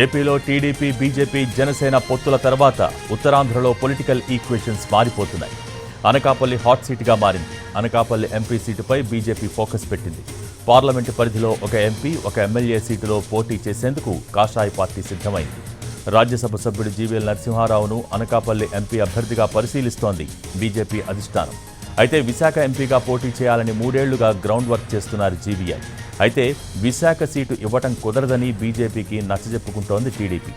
ఏపీలో TDP BJP Janasena పొత్తుల తర్వాత ఉత్తరాంధ్రలో పొలిటికల్ ఈక్వేషన్స్ మారిపోతున్నాయి. అనకాపల్లి హాట్ సీటుగా మారింది. అనకాపల్లి ఎంపీ సీటుపై బీజేపీ ఫోకస్ పెట్టింది. పార్లమెంటు పరిధిలో ఒక ఎంపీ ఒక ఎమ్మెల్యే సీటులో పోటీ చేసేందుకు కాషాయ పార్టీ సిద్ధమైంది. రాజ్యసభ సభ్యుడు జీవీఎల్ నరసింహారావును అనకాపల్లి ఎంపీ అభ్యర్థిగా పరిశీలిస్తోంది బీజేపీ అధిష్టానం. అయితే విశాఖ ఎంపీగా పోటీ చేయాలని మూడేళ్ళుగా గ్రౌండ్ వర్క్ చేస్తున్నారు జీవీఎల్. అయితే విశాఖ సీటు ఇవ్వటం కుదరదని బీజేపీకి నచ్చజెప్పుకుంటోంది టీడీపీ.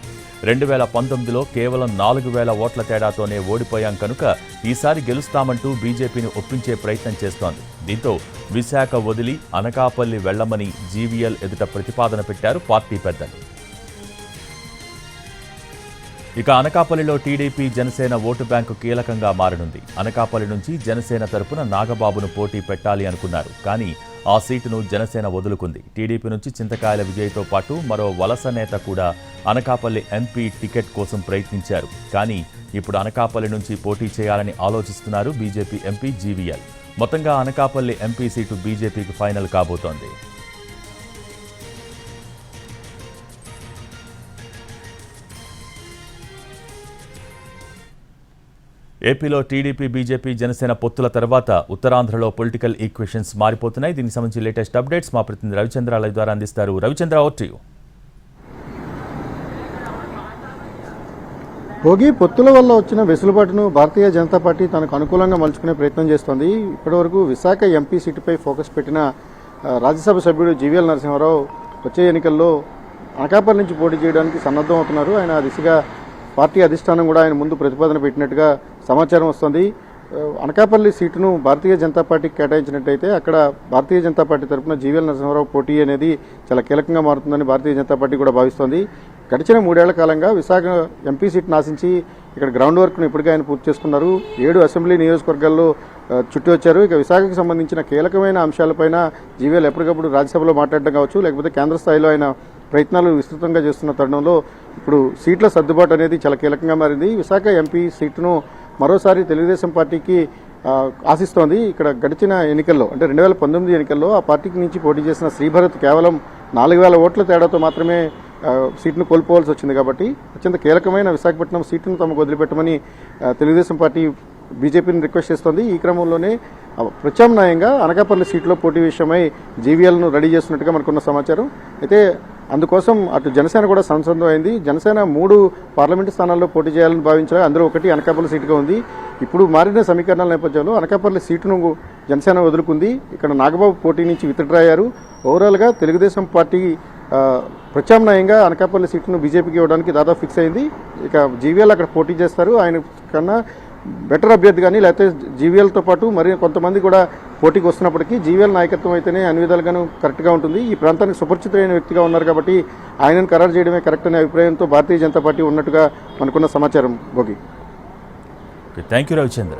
రెండు వేల పంతొమ్మిదిలో కేవలం నాలుగు వేల ఓట్ల తేడాతోనే ఓడిపోయాం కనుక ఈసారి గెలుస్తామంటూ బీజేపీని ఒప్పించే ప్రయత్నం చేస్తోంది. దీంతో విశాఖ వదిలి అనకాపల్లి వెళ్ళమని జీవీఎల్ ఎదుట ప్రతిపాదన పెట్టారు పార్టీ పెద్దలు. ఇక అనకాపల్లిలో టీడీపీ జనసేన ఓటు బ్యాంకు కీలకంగా మారనుంది. అనకాపల్లి నుంచి జనసేన తరపున నాగబాబును పోటీ పెట్టాలి అనుకున్నారు. కానీ ఆ సీటును జనసేన వదులుకుంది. టీడీపీ నుంచి చింతకాయల విజయ్తో పాటు మరో వలస నేత కూడా అనకాపల్లి ఎంపీ టికెట్ కోసం ప్రయత్నించారు. కానీ ఇప్పుడు అనకాపల్లి నుంచి పోటీ చేయాలని ఆలోచిస్తున్నారు బీజేపీ ఎంపీ జీవీఎల్. మొత్తంగా అనకాపల్లి ఎంపీ సీటు బీజేపీకి ఫైనల్ కాబోతోంది. ఏపీలో టీడీపీ బీజేపీ జనసేన పొత్తుల తర్వాత ఉత్తరాంధ్రలో పొలిటికల్ ఈక్వేషన్స్ మారిపోతున్నాయి. దీనికి సంబంధించి లేటెస్ట్ అప్డేట్స్ మా ప్రతినిధి రవిచంద్ర లైవ్ ద్వారా అందిస్తారు. రవిచంద్ర ఓవర్ భోగి పొత్తుల వల్ల వచ్చిన వెసులుబాటును భారతీయ జనతా పార్టీ తనకు అనుకూలంగా మలుచుకునే ప్రయత్నం చేస్తోంది. ఇప్పటివరకు విశాఖ ఎంపీ సీటుపై ఫోకస్ పెట్టిన రాజ్యసభ సభ్యుడు జీవీఎల్ నరసింహారావు వచ్చే ఎన్నికల్లో అనకాపల్లి నుంచి పోటీ చేయడానికి సన్నద్ధం అవుతున్నారు ఆయన ఆ దిశగా పార్టీ అధిష్టానం కూడా ఆయన ముందు ప్రతిపాదన పెట్టినట్టుగా సమాచారం వస్తుంది. అనకాపల్లి సీటును భారతీయ జనతా పార్టీకి కేటాయించినట్టయితే అక్కడ భారతీయ జనతా పార్టీ తరఫున జీవీఎల్ నరసింహారావు పోటీ అనేది చాలా కీలకంగా మారుతుందని భారతీయ జనతా పార్టీ కూడా భావిస్తోంది. గడిచిన మూడేళ్ళ కాలంగా విశాఖ ఎంపీ సీట్ను ఆశించి ఇక్కడ గ్రౌండ్ వర్క్ను ఇప్పటికే ఆయన పూర్తి చేసుకున్నారు. ఏడు అసెంబ్లీ నియోజకవర్గాల్లో చుట్టి వచ్చారు. ఇక విశాఖకు సంబంధించిన కీలకమైన అంశాలపైన జీవీఎల్ ఎప్పటికప్పుడు రాజ్యసభలో మాట్లాడడం కావచ్చు లేకపోతే కేంద్ర స్థాయిలో ఆయన ప్రయత్నాలు విస్తృతంగా చేస్తున్న తరుణంలో ఇప్పుడు సీట్ల సర్దుబాటు అనేది చాలా కీలకంగా మారింది. విశాఖ ఎంపీ సీటును మరోసారి తెలుగుదేశం పార్టీకి ఆశిస్తోంది ఇక్కడ గడిచిన ఎన్నికల్లో అంటే రెండు వేల పంతొమ్మిది ఎన్నికల్లో ఆ పార్టీకి నుంచి పోటీ చేసిన శ్రీభరత్ కేవలం నాలుగు వేల ఓట్ల తేడాతో మాత్రమే సీట్ను కోల్పోవాల్సి వచ్చింది కాబట్టి అత్యంత కీలకమైన విశాఖపట్నం సీటును తమకు వదిలిపెట్టమని తెలుగుదేశం పార్టీ బీజేపీని రిక్వెస్ట్ చేస్తోంది. ఈ క్రమంలోనే ప్రత్యామ్నాయంగా అనకాపల్లి సీట్లో పోటీ విషయమై జీవీఎల్ను రెడీ చేస్తున్నట్టుగా మనకున్న సమాచారం. అయితే అందుకోసం అటు జనసేన కూడా సంసందం అయింది. జనసేన మూడు పార్లమెంటు స్థానాల్లో పోటీ చేయాలని భావించారు. అందులో ఒకటి అనకాపల్లి సీటుగా ఉంది. ఇప్పుడు మారిన సమీకరణాల నేపథ్యంలో అనకాపల్లి సీటును జనసేన వదులుకుంది. ఇక్కడ నాగబాబు పోటీ నుంచి విత్డ్రా అయ్యారు ఓవరాల్గా తెలుగుదేశం పార్టీ ప్రత్యామ్నాయంగా అనకాపల్లి సీటును బీజేపీకి ఇవ్వడానికి దాదాపు ఫిక్స్ అయింది. ఇక జీవీఎల్ అక్కడ పోటీ చేస్తారు. ఆయన కన్నా బెటర్ అభ్యర్థి కానీ లేకపోతే జీవీఎల్తో పాటు మరి కొంతమంది కూడా పోటీకి వస్తున్నప్పటికీ జీవీఎల్ నాయకత్వం అయితేనే అన్ని విధాలుగాను కరెక్ట్గా ఉంటుంది. ఈ ప్రాంతానికి సుపరిచితమైన వ్యక్తిగా ఉన్నారు కాబట్టి ఆయనను ఖరారు చేయడమే కరెక్ట్ అనే అభిప్రాయంతో భారతీయ జనతా పార్టీ ఉన్నట్టుగా మనకున్న సమాచారం భోగి. Thank you Ravichandra.